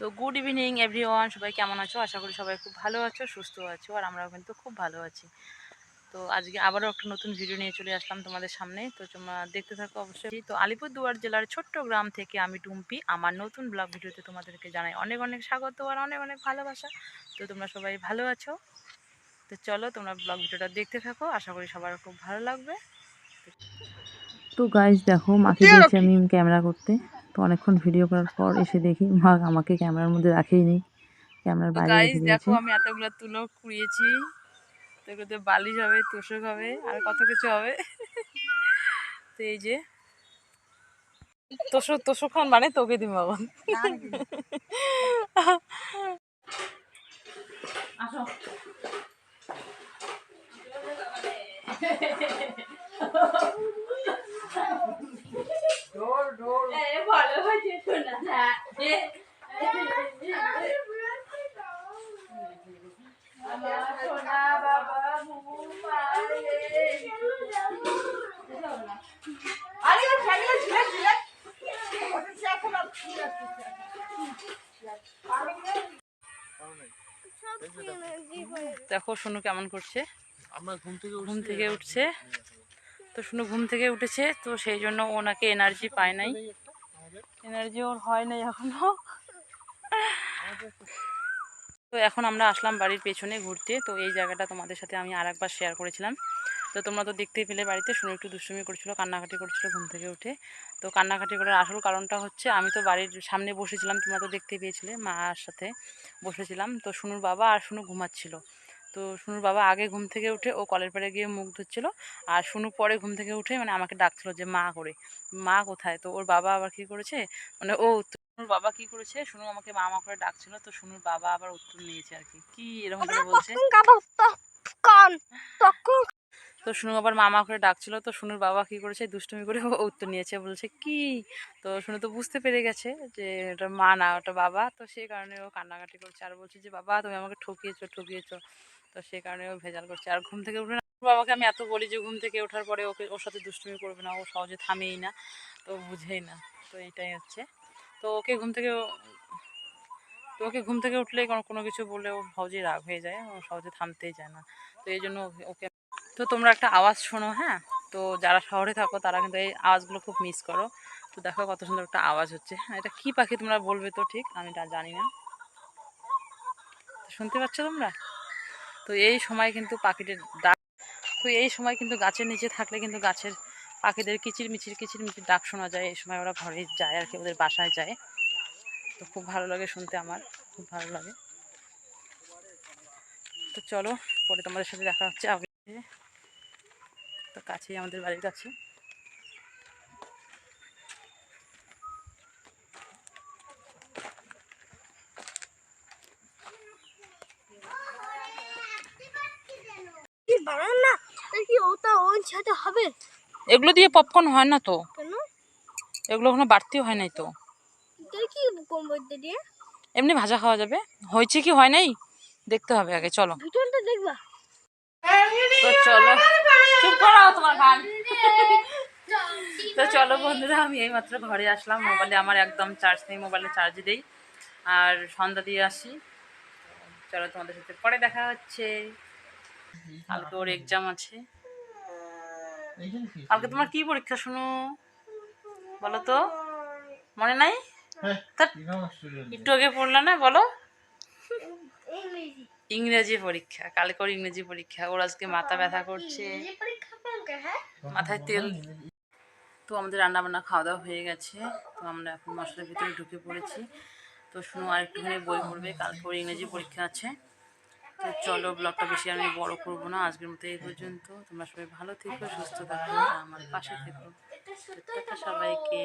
তো good evening everyone সবাই কেমন আছো? আশা করি সবাই খুব ভালো আছো সুস্থ আছো আর আমরাও কিন্তু খুব ভালো আছি। তো আজকে আবারও একটা নতুন ভিডিও নিয়ে চলে আসলাম তোমাদের সামনে। তো তোমরা দেখতে থাকো অবশ্যই। তো আলিপুরদুয়ার জেলার ছোট্ট গ্রাম থেকে আমি টুম্পি। আমার নতুন ব্লগ ভিডিওতে তোমাদেরকে জানাই অনেক অনেক স্বাগত আর অনেক অনেক ভালোবাসা। তো তোমরা সবাই ভালো আছো? তো চলো তোমরা ব্লগ ভিডিওটা দেখতে থাকো। আশা করি সবার খুব ভালো লাগবে। তো গাইজ দেখো মাকে দিয়েছি আমি ক্যামেরা করতে। তো অনেকক্ষণ ভিডিও করার পর এসে দেখি মা আমাকে ক্যামেরার মধ্যে রাখেই নেই। ক্যামেরার বাইরে রেখে দেখো আমি এতগুলো তুলো কুড়িয়েছি। তো বালিশ হবে তোষক হবে আর কত কিছু হবে। তো এই যে তোষক তোষকখন মানে তোকে দিম বাবন আসো ভালো হয়েছে শোনা আমার সোনা বাবা আরে ও ফ্যামিলি ঝিলে ঝিলে দেখো শুনু কেমন করছে। আমরা ঘুম থেকে ঘুম থেকে উঠছে। তো শুনু ঘুম থেকে উঠেছে তো সেই জন্য ওনাকে এনার্জি পায় নাই। এনার্জি ওর হয় নাই এখনও। তো এখন আমরা আসলাম বাড়ির পেছনে ঘুরতে। তো এই জায়গাটা তোমাদের সাথে আমি আর একবার শেয়ার করেছিলাম। তো তোমরা তো দেখতেই পেলে বাড়িতে, শুনে একটু দুষ্টুমি করছিল, কান্নাকাটি করছিল ঘুম থেকে উঠে। তো কান্নাকাটি করার আসল কারণটা হচ্ছে, আমি তো বাড়ির সামনে বসেছিলাম, তোমরা তো দেখতে পেয়েছিলে মার সাথে বসেছিলাম। তো শুনুর বাবা আর শুনু ঘুমাচ্ছিল। তো শুনুর বাবা আগে ঘুম থেকে উঠে ও কলের পাড়ে গিয়ে মুখ ধুচ্ছিল। আর শুনু পরে ঘুম থেকে উঠে মানে আমাকে ডাকছিল যে, মা করে, মা কোথায়? তো ওর বাবা আবার কি করেছে? মানে ও শুনুর বাবা কি করেছে? শুনু আমাকে মা মা করে ডাকছিল, তো শুনুর বাবা আবার উত্তর নিয়েছে আর কি। কি এরকম করে বলছে? তো শুনু আবার মামা করে ডাকছিল, তো শুনুর বাবা কি করেছে? দুষ্টুমি করে উত্তর নিয়েছে, বলছে, কি? তো শুনু তো বুঝতে পেরে গেছে যে ওটা মা না, ওটা বাবা। তো সেই কারণে ও কান্নাকাটি করছে আর বলছে যে, বাবা, তুমি আমাকে ঠকিয়েছো ঠকিয়েছো। তো সে কারণে ও ভেজাল করছে। আর ঘুম থেকে উঠে না বাবাকে আমি এত বলি যে ঘুম থেকে ওঠার পরে ওকে ওর সাথে দুষ্টুমি করবে না ও সহজে থামেই না তো বুঝেই না তো এটাই হচ্ছে। তো ওকে ঘুম থেকে তো ওকে ঘুম থেকে উঠলে কোনো কিছু বললে ও সহজেই রাগ হয়ে যায় ও সহজে থামতেই যায় না। তো এই জন্য ওকে- তো তোমরা একটা আওয়াজ শোনো হ্যাঁ? তো যারা শহরে থাকো তারা কিন্তু এই আওয়াজগুলো খুব মিস করো। তো দেখো কত সুন্দর একটা আওয়াজ হচ্ছে হ্যাঁ, এটা কি পাখি তোমরা বলবে তো ঠিক আমি তা জানি না। শুনতে পাচ্ছ তোমরা? তো এই সময় কিন্তু পাখিদের ডাক, তো এই সময় কিন্তু গাছের নিচে থাকলে কিন্তু গাছের পাখিদের কিচির মিচির কিচির মিচির ডাক শোনা যায়। এই সময় ওরা ঘরে যায় আর কি, ওদের বাসায় যায়। তো খুব ভালো লাগে শুনতে আমার, খুব ভালো লাগে। তো চলো, পরে তোমাদের সাথে দেখা হচ্ছে আগে। তো কাছেই আমাদের বাড়ির কাছে কি বানান না কি ছাতে হবে? এগুলো দিয়ে পপকর্ন হয় না তো। কেন? এগুলো কোনো বাড়তি হয় নাই তো। কি দিয়ে? এমনি ভাজা খাওয়া যাবে। হয়েছে কি হয় নাই? দেখতে হবে আগে চলো। দেখবা? তো চলো। চুপ করো তোমার গান তো চলো বন্ধুরা আমি এইমাত্র ঘরে আসলাম। মোবাইলে আমার একদম চার্জ নেই মোবাইলে চার্জ দেই। আর সন্ধ্যা দিয়ে আসি। চলো তোমাদের সাথে পরে দেখা হচ্ছে। কালকে ওর এক্সাম আছে। কালকে তোমার কি পরীক্ষা শুনো? বলো তো। মনে নাই? হ্যাঁ একটু আগে পড়লা না বলো। ইংরেজি। পরীক্ষা কালকে ওর ইংরেজি পরীক্ষা ওর আজকে মাথা ব্যথা করছে। হ্যাঁ? মাথায় তেল। তো আমাদের রান্না বান্না খাওয়া দাওয়া হয়ে গেছে। তো আমরা এখন মশলার ভিতরে ঢুকে পড়েছি। তো শুনো আর একটুখানি বই পড়বে কালকে ওর ইংরেজি পরীক্ষা আছে। তো চলো ব্লগটা বেশি আমি বড় করব না। আজকের মতো এই পর্যন্ত। তোমরা সবাই ভালো থেকো, সুস্থ থাকো, আমার পাশে থেকো। সবাইকে।